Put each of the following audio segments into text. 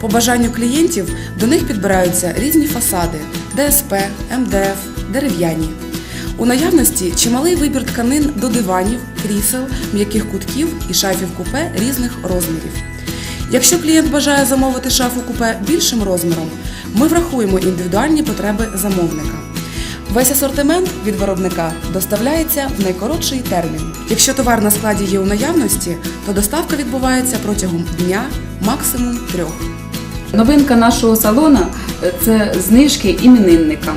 По бажанню клієнтів до них підбираються різні фасади ДСП, МДФ, дерев'яні. У наявності чималий вибір тканин до диванів, крісел, м'яких кутків і шафів купе різних розмірів. Якщо клієнт бажає замовити шафу купе більшим розміром, ми врахуємо індивідуальні потреби замовника. Весь асортимент від виробника доставляється в найкоротший термін. Якщо товар на складі є у наявності, то доставка відбувається протягом дня, максимум трьох. Новинка нашого салона е, це знижки іменинникам.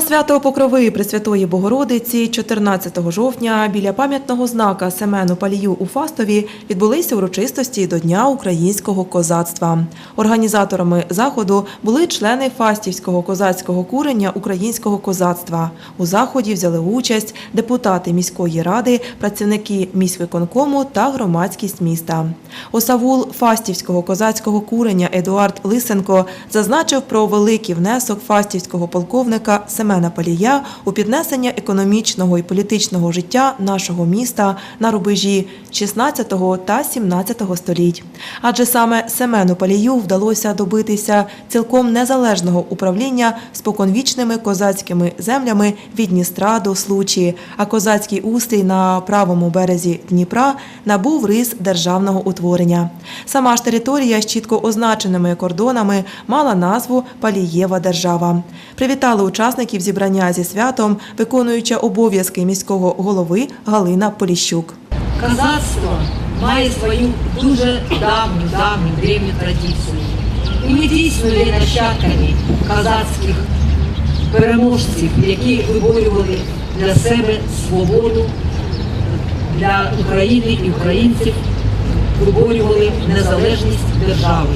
На свято Покрови Пресвятої Богородиці 14 жовтня біля пам'ятного знака Семену Палію у Фастові відбулися урочистості до Дня українського козацтва. Організаторами заходу були члени Фастівського козацького курення українського козацтва. У заході взяли участь депутати міської ради, працівники міськвиконкому та громадськість міста. Осавул Фастівського козацького курення Едуард Лисенко зазначив про великий внесок фастівського полковника Семена Палія у піднесення економічного і політичного життя нашого міста на рубежі 16 та 17 століть. Адже саме Семену Палію вдалося добитися цілком незалежного управління споконвічними козацькими землями від Дністра до Случі, а козацький устрій на правому березі Дніпра набув рис державного утворення. Сама ж територія з чітко означеними кордонами мала назву Палієва держава. Привітали учасників зібрання зі святом, виконуюча обов'язки міського голови Галина Поліщук. Козацтво має свою дуже давню, давню, древню традицію. І ми дійсно є нащадками козацьких переможців, які виборювали для себе свободу, для України і українців, виборювали незалежність держави.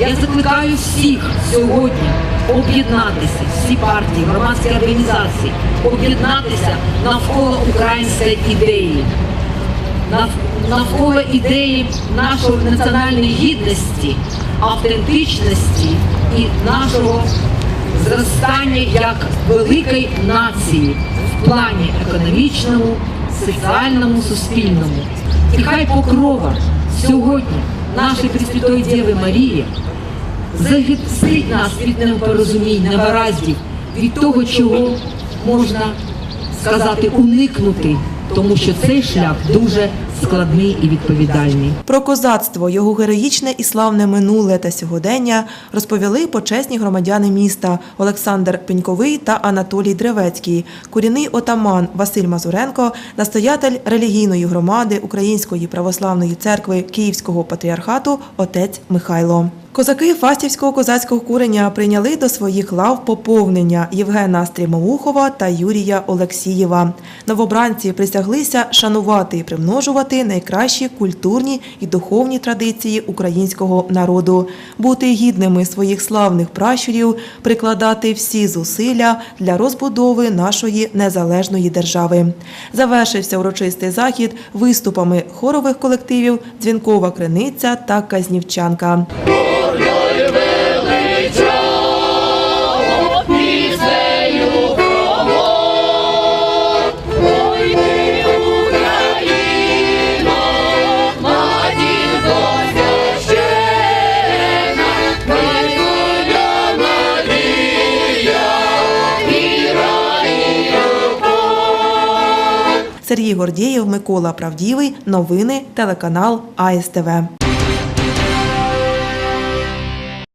Я закликаю всіх сьогодні об'єднатися, всі партії, громадські організації, об'єднатися навколо української ідеї, навколо ідеї нашої національної гідності, автентичності і нашого зростання як великої нації в плані економічному, соціальному, суспільному. І хай покрова сьогодні нашої Пресвятої Діви Марії захистить нас від непорозумінь, невараздів, від того, чого можна сказати, уникнути, тому що цей шлях дуже складний і відповідальний. Про козацтво, його героїчне і славне минуле та сьогодення розповіли почесні громадяни міста Олександр Пеньковий та Анатолій Древецький, корінний отаман Василь Мазуренко, настоятель релігійної громади Української православної церкви Київського патріархату отець Михайло. Козаки Фастівського козацького курення прийняли до своїх лав поповнення Євгена Стрімоухова та Юрія Олексієва. Новобранці присяглися шанувати і примножувати найкращі культурні і духовні традиції українського народу, бути гідними своїх славних пращурів, прикладати всі зусилля для розбудови нашої незалежної держави. Завершився урочистий захід виступами хорових колективів Дзвінкова Криниця та Казнівчанка. Сергій Гордієв, Микола Правдівий. Новини телеканал АСТВ.